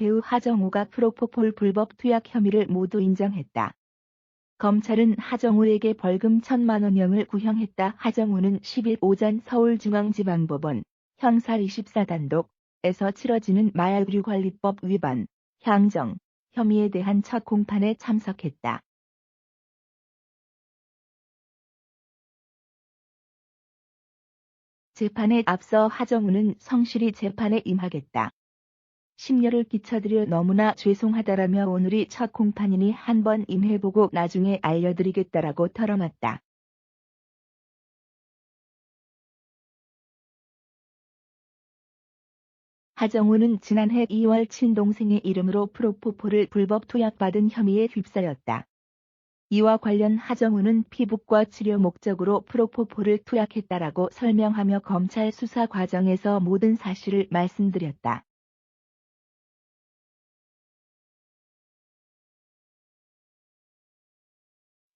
배우 하정우가 프로포폴 불법 투약 혐의를 모두 인정했다. 검찰은 하정우에게 벌금 천만 원형을 구형했다. 하정우는 10일 오전 서울중앙지방법원 형사 24단독에서 치러지는 마약류관리법 위반, 향정, 혐의에 대한 첫 공판에 참석했다. 재판에 앞서 하정우는 성실히 재판에 임하겠다. 심려를 끼쳐드려 너무나 죄송하다라며 오늘이 첫 공판이니 한번 임해보고 나중에 알려드리겠다라고 털어놨다. 하정우는 지난해 2월 친동생의 이름으로 프로포폴을 불법 투약받은 혐의에 휩싸였다. 이와 관련 하정우는 피부과 치료 목적으로 프로포폴을 투약했다라고 설명하며 검찰 수사 과정에서 모든 사실을 말씀드렸다.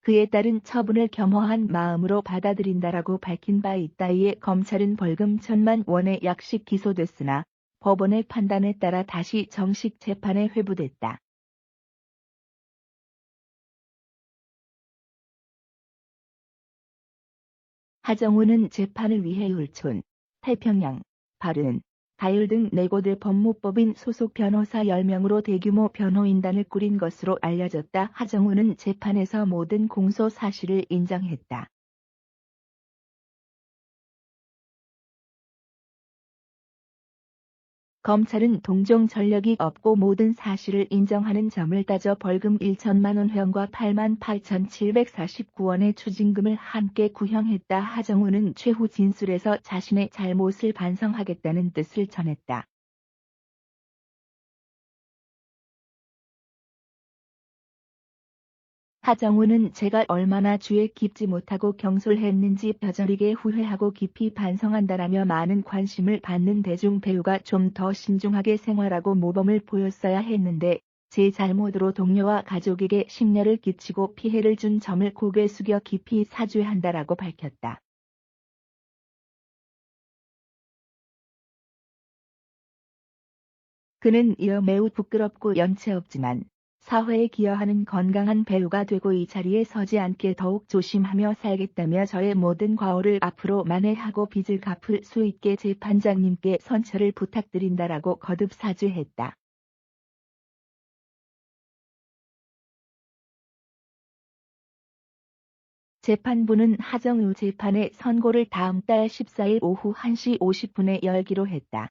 그에 따른 처분을 겸허한 마음으로 받아들인다라고 밝힌 바 있다. 이에 검찰은 벌금 천만 원의 약식 기소됐으나 법원의 판단에 따라 다시 정식 재판에 회부됐다. 하정우는 재판을 위해 울촌, 태평양, 바른, 가율 등 네곳의 법무법인 소속 변호사 10명으로 대규모 변호인단을 꾸린 것으로 알려졌다. 하정우는 재판에서 모든 공소 사실을 인정했다. 검찰은 동종 전력이 없고 모든 사실을 인정하는 점을 따져 벌금 1천만 원형과 8만 8,749원의 추징금을 함께 구형했다. 하정우는 최후 진술에서 자신의 잘못을 반성하겠다는 뜻을 전했다. 하정우는 제가 얼마나 주에 깊지 못하고 경솔했는지 벼저리게 후회하고 깊이 반성한다라며 많은 관심을 받는 대중 배우가 좀 더 신중하게 생활하고 모범을 보였어야 했는데 제 잘못으로 동료와 가족에게 심려를 끼치고 피해를 준 점을 고개 숙여 깊이 사죄한다라고 밝혔다. 그는 이어 매우 부끄럽고 연체 없지만 사회에 기여하는 건강한 배우가 되고 이 자리에 서지 않게 더욱 조심하며 살겠다며 저의 모든 과오를 앞으로 만회하고 빚을 갚을 수 있게 재판장님께 선처를 부탁드린다라고 거듭 사죄했다. 재판부는 하정우 재판의 선고를 다음 달 14일 오후 1시 50분에 열기로 했다.